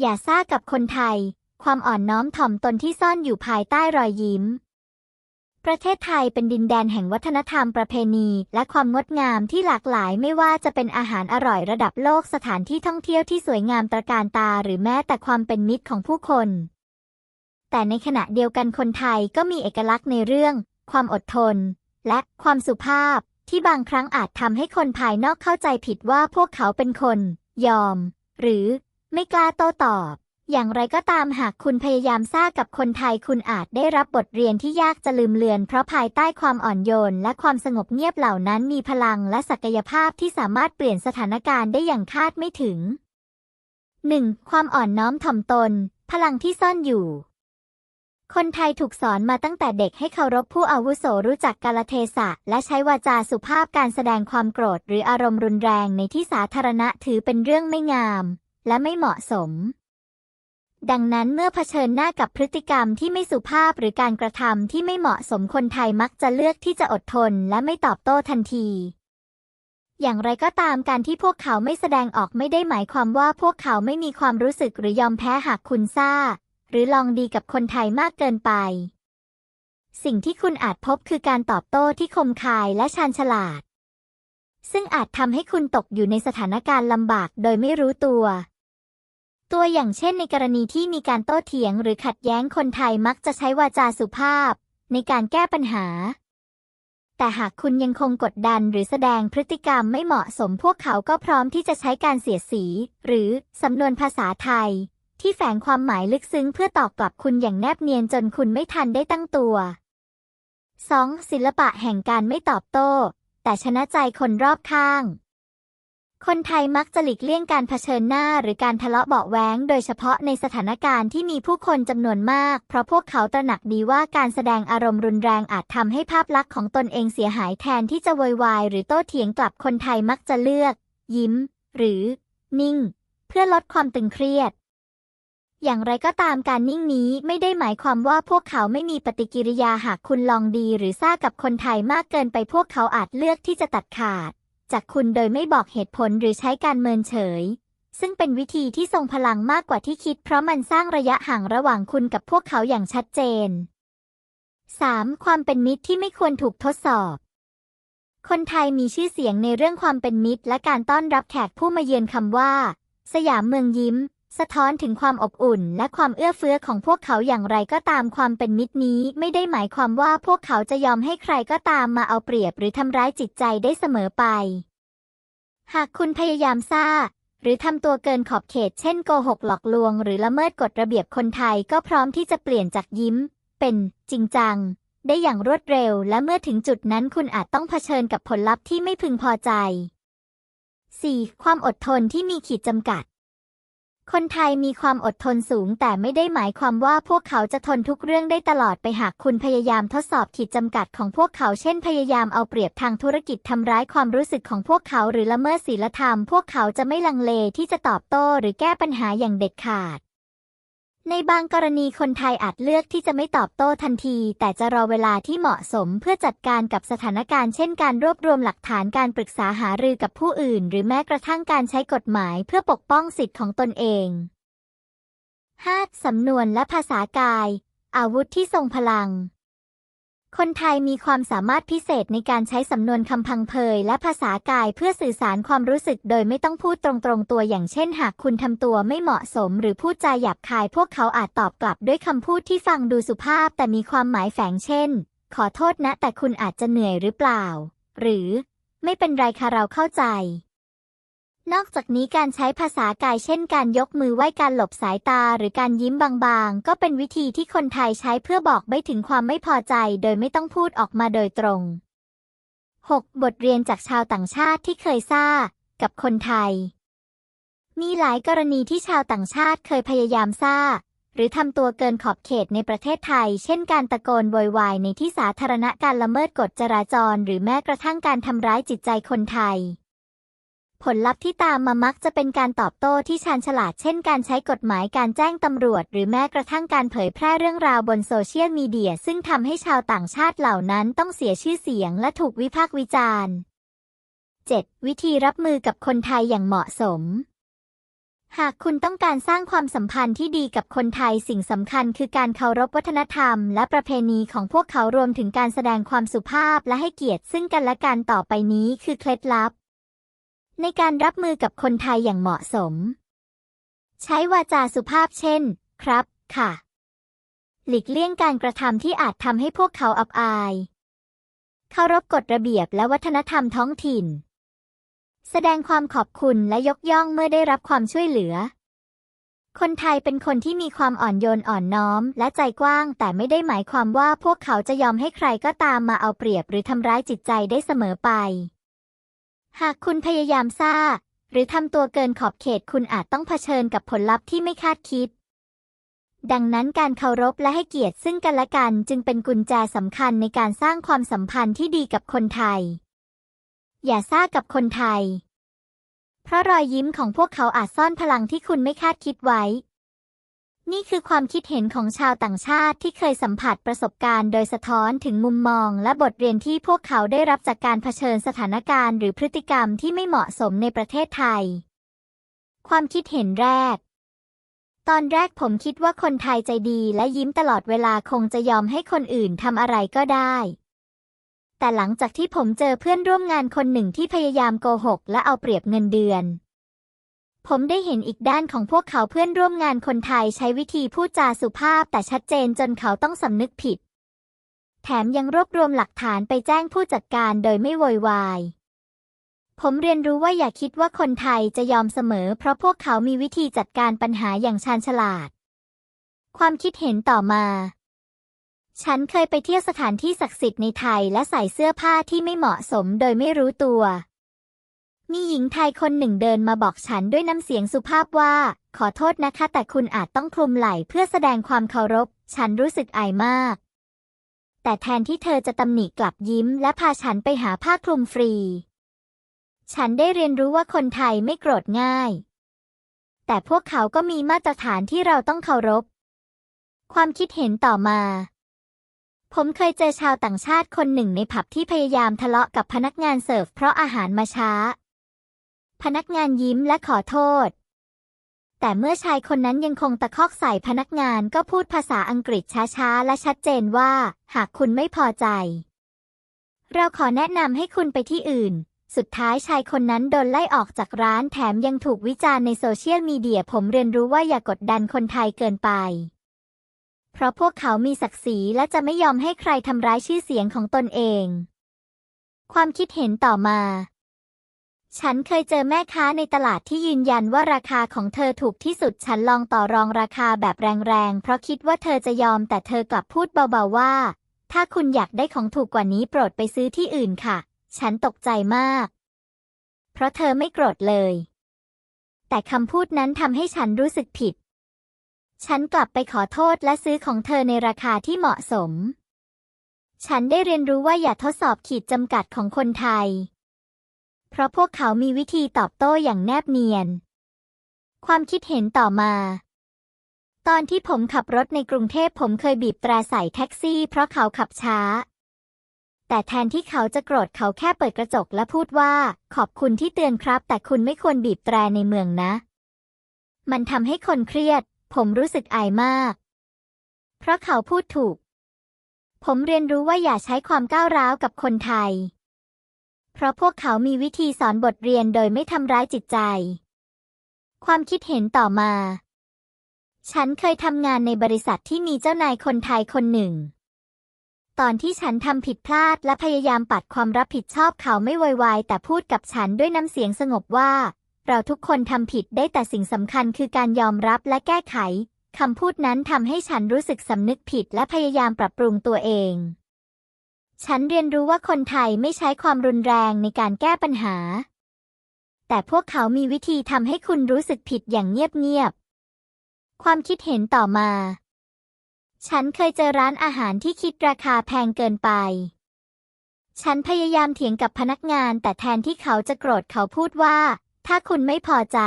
อย่าซ่ากับคนไทย ความอ่อนน้อมถ่อมตนที่ซ่อนอยู่ภายใต้รอยยิ้ม ประเทศไทยเป็นดินแดนแห่งวัฒนธรรมประเพณี และความงดงามที่หลากหลายไม่ว่าจะเป็นอาหารอร่อยระดับโลกสถานที่ท่องเที่ยวที่สวยงามตระการตาหรือแม้แต่ความเป็นมิตรของผู้คน แต่ในขณะเดียวกันคนไทยก็มีเอกลักษณ์ในเรื่อง ความอดทน และความสุภาพที่บางครั้งอาจทำให้คนภายนอกเข้าใจผิดว่าพวกเขาเป็นคน ยอม หรือ ไม่กล้าโต้ตอบ อย่างไรก็ตามหากคุณพยายามซ่ากับคนไทยคุณอาจได้รับบทเรียนที่ยากจะลืมเลือน เพราะภายใต้ความอ่อนโยน และความสงบเงียบเหล่านั้นมีพลังและศักยภาพที่สามารถเปลี่ยนสถานการณ์ได้อย่างคาดไม่ถึง 1. ความอ่อนน้อมถ่อมตน พลังที่ซ่อนอยู่คนไทยถูกสอนมาตั้งแต่เด็กให้เคารพผู้อาวุโสรู้จักกาลเทศะ และใช้วาจาสุภาพการแสดงความโกรธ หรืออารมณ์รุนแรงในที่สาธารณะถือเป็นเรื่องไม่งาม และไม่เหมาะสม ดังนั้นเมื่อเผชิญหน้ากับพฤติกรรมที่ไม่สุภาพหรือการกระทำที่ไม่เหมาะสมคนไทยมักจะเลือกที่จะอดทนและไม่ตอบโต้ทันทีอย่างไรก็ตามการที่พวกเขาไม่แสดงออกไม่ได้หมายความว่าพวกเขาไม่มีความรู้สึกหรือยอมแพ้หากคุณซ่า หรือลองดีกับคนไทยมากเกินไป สิ่งที่คุณอาจพบคือการตอบโต้ที่คมคายและชาญฉลาด ซึ่งอาจทำให้คุณตกอยู่ในสถานการณ์ลำบากโดยไม่รู้ตัว ตัวอย่างเช่นในกรณีที่มีการโต้เถียงหรือขัดแย้งคนไทยมักจะใช้วาจาสุภาพ ในการแก้ปัญหา แต่หากคุณยังคงกดดันหรือแสดงพฤติกรรมไม่เหมาะสมพวกเขาก็พร้อมที่จะใช้การเสียดสี หรือสำนวนภาษาไทย ที่แฝงความหมายลึกซึ้งเพื่อตอบกลับคุณอย่างแนบเนียนจนคุณไม่ทันได้ตั้งตัว 2. ศิลปะแห่งการไม่ตอบโต้ แต่ชนะใจคนรอบข้าง คนไทยมักจะหลีกเลี่ยงการเผชิญหน้าหรือการทะเลาะเบาะแว้งโดยเฉพาะในสถานการณ์ที่มีผู้คนจำนวนมาก เพราะพวกเขาตระหนักดีว่าการแสดงอารมณ์รุนแรงอาจทำให้ภาพลักษณ์ของตนเองเสียหายแทนที่จะโวยวายหรือโต้เถียงกลับคนไทยมักจะเลือก ยิ้ม หรือ นิ่ง เพื่อลดความตึงเครียด อย่างไรก็ตามการนิ่งนี้ไม่ได้หมายความว่าพวกเขาไม่มีปฏิกิริยาหากคุณลองดีหรือซ่ากับคนไทยมากเกินไปพวกเขาอาจเลือกที่จะตัดขาด จากคุณโดยไม่บอกเหตุผลหรือใช้การเมินเฉย ซึ่งเป็นวิธีที่ทรงพลังมากกว่าที่คิด เพราะมันสร้างระยะห่างระหว่างคุณกับพวกเขาอย่างชัดเจน 3. ความเป็นมิตรที่ไม่ควรถูกทดสอบ คนไทยมีชื่อเสียงในเรื่องความเป็นมิตร และการต้อนรับแขกผู้มาเยือนคำว่า สยามเมืองยิ้ม สะท้อนถึงความอบอุ่นและความเอื้อเฟื้อของพวกเขาอย่างไรก็ตามความเป็นมิตรนี้ ไม่ได้หมายความว่าพวกเขาจะยอมให้ใครก็ตามมาเอาเปรียบหรือทำร้ายจิตใจได้เสมอไป หากคุณพยายามซ่า หรือทำตัวเกินขอบเขตเช่นโกหกหลอกลวง หรือละเมิดกฎระเบียบคนไทยก็พร้อมที่จะเปลี่ยนจากยิ้ม เป็นจริงจัง ได้อย่างรวดเร็ว และเมื่อถึงจุดนั้นคุณอาจต้องเผชิญกับผลลัพธ์ที่ไม่พึงพอใจ 4. ความอดทนที่มีขีดจำกัด คนไทยมีความอดทนสูง แต่ไม่ได้หมายความว่าพวกเขาจะทนทุกเรื่องได้ตลอดไปหากคุณพยายามทดสอบขีดจำกัดของพวกเขาเช่น พยายามเอาเปรียบทางธุรกิจทำร้ายความรู้สึกของพวกเขาหรือละเมิดศีลธรรม พวกเขาจะไม่ลังเลที่จะตอบโต้หรือแก้ปัญหาอย่างเด็ดขาด ในบางกรณีคนไทยอาจเลือกที่จะไม่ตอบโต้ทันที แต่จะรอเวลาที่เหมาะสมเพื่อจัดการกับสถานการณ์เช่นการรวบรวมหลักฐานการปรึกษาหารือกับผู้อื่น หรือแม้กระทั่งการใช้กฎหมายเพื่อปกป้องสิทธิของตนเอง 5. สำนวนและภาษากาย อาวุธที่ทรงพลัง คนไทยมีความสามารถพิเศษในการใช้สำนวนคำพังเพยและภาษากายเพื่อสื่อสารความรู้สึกโดยไม่ต้องพูดตรงๆตัวอย่างเช่น หากคุณทำตัวไม่เหมาะสม หรือพูดจาหยาบคาย พวกเขาอาจตอบกลับด้วยคำพูดที่ฟังดูสุภาพ แต่มีความหมายแฝงเช่น ขอโทษนะ แต่คุณอาจจะเหนื่อยหรือเปล่า หรือ ไม่เป็นไรค่ะเราเข้าใจ นอกจากนี้การใช้ภาษากายเช่นการยกมือไหว้การหลบสายตาหรือการยิ้มบางๆ ก็เป็นวิธีที่คนไทยใช้เพื่อบอกไม่ถึงความไม่พอใจ โดยไม่ต้องพูดออกมาโดยตรง 6. บทเรียนจากชาวต่างชาติที่เคยซ่า กับคนไทย มีหลายกรณีที่ชาวต่างชาติเคยพยายามซ่า หรือทำตัวเกินขอบเขตในประเทศไทย เช่นการตะโกนโวยวายในที่สาธารณะการละเมิดกฎจราจร หรือแม้กระทั่งการทำร้ายจิตใจคนไทย ผลลัพธ์ที่ตามมามักจะเป็นการตอบโต้ที่ชาญฉลาดเช่นการใช้กฎหมายการแจ้งตำรวจ หรือแม้กระทั่งการเผยแพร่เรื่องราวบนโซเชียลมีเดีย ซึ่งทำให้ชาวต่างชาติเหล่านั้นต้องเสียชื่อเสียงและถูกวิพากษ์วิจารณ์ 7. วิธีรับมือกับคนไทยอย่างเหมาะสม หากคุณต้องการสร้างความสัมพันธ์ที่ดีกับคนไทยสิ่งสำคัญคือการเคารพวัฒนธรรม และประเพณีของพวกเขารวมถึงการแสดงความสุภาพและให้เกียรติซึ่งกันและกันต่อไปนี้คือเคล็ดลับ ในการรับมือกับคนไทยอย่างเหมาะสม ใช้วาจาสุภาพเช่น ครับ ค่ะ หลีกเลี่ยงการกระทำที่อาจทำให้พวกเขาอับอาย เคารพกฎระเบียบและวัฒนธรรมท้องถิ่น แสดงความขอบคุณและยกย่องเมื่อได้รับความช่วยเหลือ คนไทยเป็นคนที่มีความอ่อนโยนอ่อนน้อม และใจกว้าง แต่ไม่ได้หมายความว่าพวกเขาจะยอมให้ใครก็ตามมาเอาเปรียบหรือทำร้ายจิตใจได้เสมอไป หากคุณพยายามซ่า หรือทำตัวเกินขอบเขตคุณอาจต้องเผชิญกับผลลัพธ์ที่ไม่คาดคิด ดังนั้นการเคารพและให้เกียรติซึ่งกันและกันจึงเป็นกุญแจสำคัญในการสร้างความสัมพันธ์ที่ดีกับคนไทย อย่าซ่ากับคนไทย เพราะรอยยิ้มของพวกเขาอาจซ่อนพลังที่คุณไม่คาดคิดไว้ นี่คือความคิดเห็นของชาวต่างชาติที่เคยสัมผัสประสบการณ์ โดยสะท้อนถึงมุมมองและบทเรียนที่พวกเขาได้รับจากการเผชิญสถานการณ์หรือพฤติกรรมที่ไม่เหมาะสมในประเทศไทย ความคิดเห็นแรก ตอนแรกผมคิดว่าคนไทยใจดีและยิ้มตลอดเวลาคงจะยอมให้คนอื่นทำอะไรก็ได้ แต่หลังจากที่ผมเจอเพื่อนร่วมงานคนหนึ่งที่พยายามโกหกและเอาเปรียบเงินเดือน ผมได้เห็นอีกด้านของพวกเขาเพื่อนร่วมงานคนไทยใช้วิธีพูดจาสุภาพแต่ชัดเจนจนเขาต้องสำนึกผิด แถมยังรวบรวมหลักฐานไปแจ้งผู้จัดการโดยไม่โวยวาย ผมเรียนรู้ว่าอย่าคิดว่าคนไทยจะยอมเสมอ เพราะพวกเขามีวิธีจัดการปัญหาอย่างชาญฉลาด ความคิดเห็นต่อมา ฉันเคยไปเที่ยวสถานที่ศักดิ์สิทธิ์ในไทยและใส่เสื้อผ้าที่ไม่เหมาะสมโดยไม่รู้ตัว มีหญิงไทยคนหนึ่งเดินมาบอกฉันด้วยน้ำเสียงสุภาพว่า ขอโทษนะคะ แต่คุณอาจต้องคลุมไหล่เพื่อแสดงความเคารพ ฉันรู้สึกอายมาก แต่แทนที่เธอจะตำหนิกลับยิ้ม และพาฉันไปหาผ้าคลุมฟรี ฉันได้เรียนรู้ว่าคนไทยไม่โกรธง่าย แต่พวกเขาก็มีมาตรฐานที่เราต้องเคารพ ความคิดเห็นต่อมาผมเคยเจอชาวต่างชาติคนหนึ่งในผับที่พยายามทะเลาะกับพนักงานเสิร์ฟเพราะอาหารมาช้า พนักงานยิ้มและขอโทษ แต่เมื่อชายคนนั้นยังคงตะคอกใส่พนักงานก็พูดภาษาอังกฤษช้าๆ และชัดเจนว่า หากคุณไม่พอใจ เราขอแนะนำให้คุณไปที่อื่น สุดท้ายชายคนนั้นโดนไล่ออกจากร้านแถมยังถูกวิจารณ์ในโซเชียลมีเดียผมเรียนรู้ว่าอย่ากดดันคนไทยเกินไปเพราะพวกเขามีศักดิ์ศรีและจะไม่ยอมให้ใครทำร้ายชื่อเสียงของตนเอง ความคิดเห็นต่อมา ฉันเคยเจอแม่ค้าในตลาดที่ยืนยันว่าราคาของเธอถูกที่สุด ฉันลองต่อรองราคาแบบแรงๆ เพราะคิดว่าเธอจะยอมแต่เธอกลับพูดเบาๆว่า ถ้าคุณอยากได้ของถูกกว่านี้โปรดไปซื้อที่อื่นค่ะ ฉันตกใจมาก เพราะเธอไม่โกรธเลย แต่คำพูดนั้นทำให้ฉันรู้สึกผิด ฉันกลับไปขอโทษและซื้อของเธอในราคาที่เหมาะสม ฉันได้เรียนรู้ว่าอย่าทดสอบขีดจำกัดของคนไทย เพราะพวกเขามีวิธีตอบโต้อย่างแนบเนียน ความคิดเห็นต่อมา ตอนที่ผมขับรถในกรุงเทพผมเคยบีบแตรใส่แท็กซี่ เพราะเขาขับช้า แต่แทนที่เขาจะโกรธเขาแค่เปิดกระจกและพูดว่า ขอบคุณที่เตือนครับ แต่คุณไม่ควรบีบแตรในเมืองนะ มันทำให้คนเครียด ผมรู้สึกอายมาก เพราะเขาพูดถูก ผมเรียนรู้ว่าอย่าใช้ความก้าวร้าวกับคนไทย เพราะพวกเขามีวิธีสอนบทเรียนโดยไม่ทำร้ายจิตใจ ความคิดเห็นต่อมา ฉันเคยทำงานในบริษัทที่มีเจ้านายคนไทยคนหนึ่ง ตอนที่ฉันทำผิดพลาดและพยายามปัดความรับผิดชอบเขาไม่ไววายแต่พูดกับฉันด้วยน้ำเสียงสงบว่า เราทุกคนทำผิดได้แต่สิ่งสำคัญคือการยอมรับและแก้ไขคำพูดนั้นทำให้ฉันรู้สึกสำนึกผิดและพยายามปรับปรุงตัวเอง ฉันเรียนรู้ว่าคนไทยไม่ใช้ความรุนแรงในการแก้ปัญหา แต่พวกเขามีวิธีทำให้คุณรู้สึกผิดอย่างเงียบๆ ความคิดเห็นต่อมา ฉันเคยเจอร้านอาหารที่คิดราคาแพงเกินไป ฉันพยายามเถียงกับพนักงาน แต่แทนที่เขาจะโกรธเขาพูดว่า ถ้าคุณไม่พอใจ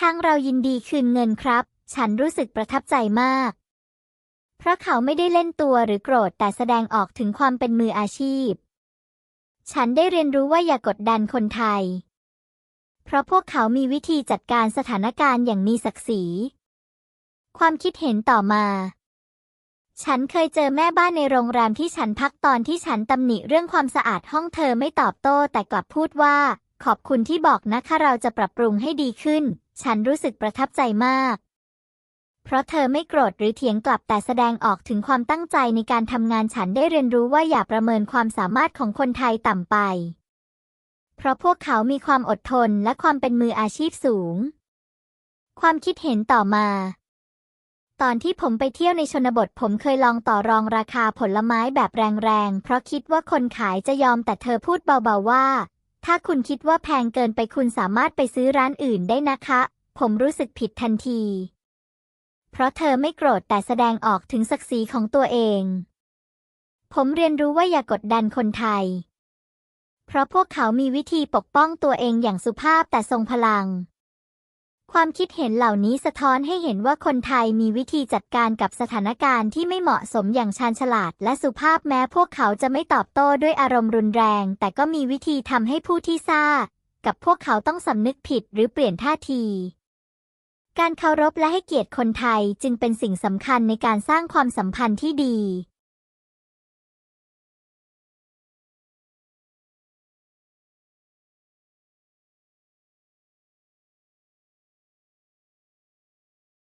ทางเรายินดีคืนเงินครับ ฉันรู้สึกประทับใจมาก เพราะเขาไม่ได้เล่นตัวหรือโกรธแต่แสดงออกถึงความเป็นมืออาชีพ ฉันได้เรียนรู้ว่าอย่ากดดันคนไทย เพราะพวกเขามีวิธีจัดการสถานการณ์อย่างมีศักดิ์ศรี ความคิดเห็นต่อมา ฉันเคยเจอแม่บ้านในโรงแรมที่ฉันพักตอนที่ฉันตำหนิเรื่องความสะอาดห้องเธอไม่ตอบโต้แต่กลับพูดว่า ขอบคุณที่บอกนะคะเราจะปรับปรุงให้ดีขึ้น ฉันรู้สึกประทับใจมาก เพราะเธอไม่โกรธหรือเถียงกลับแต่แสดงออกถึงความตั้งใจในการทำงานฉันได้เรียนรู้ว่าอย่าประเมินความสามารถของคนไทยต่ำไป เพราะพวกเขามีความอดทนและความเป็นมืออาชีพสูง ความคิดเห็นต่อมาตอนที่ผมไปเที่ยวในชนบทผมเคยลองต่อรองราคาผลไม้แบบแรงๆ เพราะคิดว่าคนขายจะยอมแต่เธอพูดเบาๆว่า ถ้าคุณคิดว่าแพงเกินไปคุณสามารถไปซื้อร้านอื่นได้นะคะ ผมรู้สึกผิดทันที เพราะเธอไม่โกรธแต่แสดงออกถึงศักดิ์ศรีของตัวเอง ผมเรียนรู้ว่าอย่ากดดันคนไทย เพราะพวกเขามีวิธีปกป้องตัวเองอย่างสุภาพแต่ทรงพลัง ความคิดเห็นเหล่านี้สะท้อนให้เห็นว่าคนไทยมีวิธีจัดการกับสถานการณ์ที่ไม่เหมาะสมอย่างชาญฉลาดและสุภาพแม้พวกเขาจะไม่ตอบโต้ด้วยอารมณ์รุนแรง แต่ก็มีวิธีทำให้ผู้ที่ซ่ากับพวกเขาต้องสำนึกผิดหรือเปลี่ยนท่าที การเคารพและให้เกียรติคนไทยจึงเป็นสิ่งสำคัญในการสร้างความสัมพันธ์ที่ดี